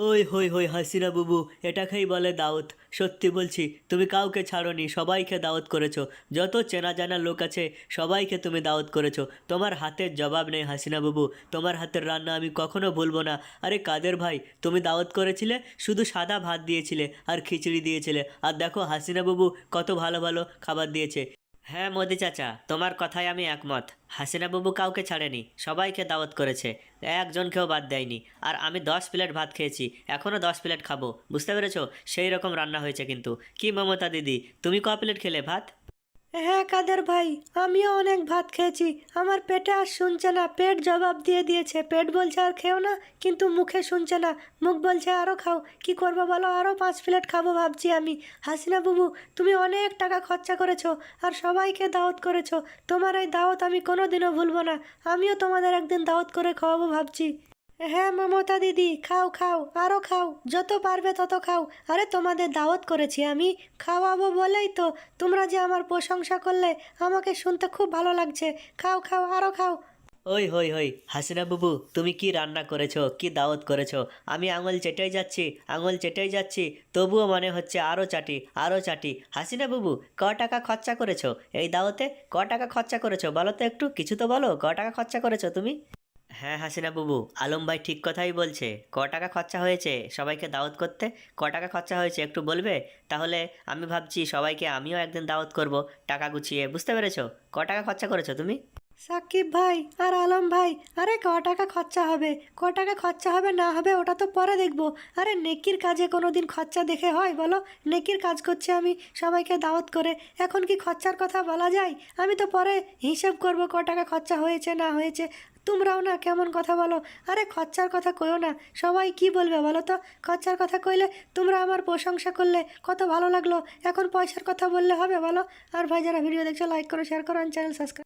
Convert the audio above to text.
ওই, হই হই, হাসিনা বুবু এটাকেই বলে দাওয়াত সত্যি বলছি, তুমি কাউকে ছাড়োনি, সবাইকে দাওয়াত করেছ। যত চেনা জানা লোক আছে, সবাইকে তুমি দাওয়াত করেছ। তোমার হাতের জবাব নেই, হাসিনা বুবু। তোমার হাতের রান্না আমি কখনো ভুলবো না। আরে কাদের ভাই, তুমি দাওয়াত করেছিলে? শুধু সাদা ভাত দিয়েছিলে আর খিচুড়ি দিয়েছিলে। আর দেখো, হাসিনা বাবু কত ভালো ভালো খাবার দিয়েছে। হ্যাঁ মোদি চাচা, তোমার কথায় আমি একমত। হাসিনা বাবু কাউকে ছাড়েনি, সবাইকে দাওয়াত করেছে। একজনকেও বাদ দেয়নি। আর আমি দশ প্লেট ভাত খেয়েছি এখনও দশ প্লেট খাব। বুঝতে পেরেছ? সেই রকম রান্না হয়েছে কিন্তু। কি মমতা দিদি, তুমি ক প্লেট খেলে ভাত? হ্যাঁ কাদের ভাই, আমিও অনেক ভাত খেয়েছি। আমার পেটে আর শুনছে না। পেট জবাব দিয়ে দিয়েছে। পেট বলছে আর খেও না, কিন্তু মুখে শুনছে না। মুখ বলছে আরও খাও। কি করব বলো? আরও পাঁচ প্লেট খাব ভাবছি আমি। হাসিনা বুবু, তুমি অনেক টাকা খরচা করেছ আর সবাইকে দাওয়াত করেছ। তোমার এই দাওয়াত আমি কোনো দিনও ভুলবো না। আমিও তোমাদের একদিন দাওয়াত করে খাওয়াবো ভাবছি। হ্যাঁ মমতা দিদি, খাও খাও আরও খাও, যত পারবে তত খাও। আরে, তোমাদের দাওয়াত করেছি, আমি খাওয়াবো বলেই তো। তোমরা যে আমার প্রশংসা করলে, আমাকে শুনতে খুব ভালো লাগছে। খাও খাও আরও খাও। ওই হই হই হাসিনা বাবু, তুমি কি রান্না করেছ, কি দাওয়াত করেছ? আমি আঙুল চেটেই যাচ্ছি, আঙুল চেটেই যাচ্ছি, তবুও মনে হচ্ছে আরও চাটি আরও চাটি। হাসিনা বাবু, ক টাকা খরচা করেছ? এই দাওয়াতে ক টাকা খরচা করেছ? বলো তো একটু, কিছু তো বলো, ক টাকা খরচা করেছ তুমি? হ্যাঁ হাসিনা বাবু, আলম ভাই ঠিক কথাই বলছে। ক টাকা খরচা হয়েছে? সবাইকে দাওয়াত করতে? ক টাকা খরচা হয়েছে একটু বলবে? তাহলে আমি ভাবছি সবাইকে আমিও একদিন দাওয়াত করব, টাকা গুছিয়ে। বুঝতে পেরেছ? ক টাকা খরচা করেছ তুমি? সাকিব ভাই আর আলম ভাই, আরে ক টাকা খরচা হবে? ক টাকা খরচা হবে না হবে ওটা তো পরে দেখব। আরে নেকির কাজে কোনো দিন খরচা দেখে হয় বলো? নেকির কাজ করছি আমি সবাইকে দাওয়াত করে। এখন কি খরচার কথা বলা যায়? আমি তো পরে হিসাব করব ক টাকা খরচা হয়েছে না হয়েছে। তোমরাও না কেমন কথা বলো? আরে খরচার কথা কইও না। সবাই কি বলবে বলো তো? খরচার কথা কইলে তোমরা আমার প্রশংসা করলে কত ভালো লাগল। এখন পয়সার কথা বললে হবে বলো। আর ভাই যারা ভিডিও দেখছ লাইক করো শেয়ার করো চ্যানেল সাবস্ক্রাইব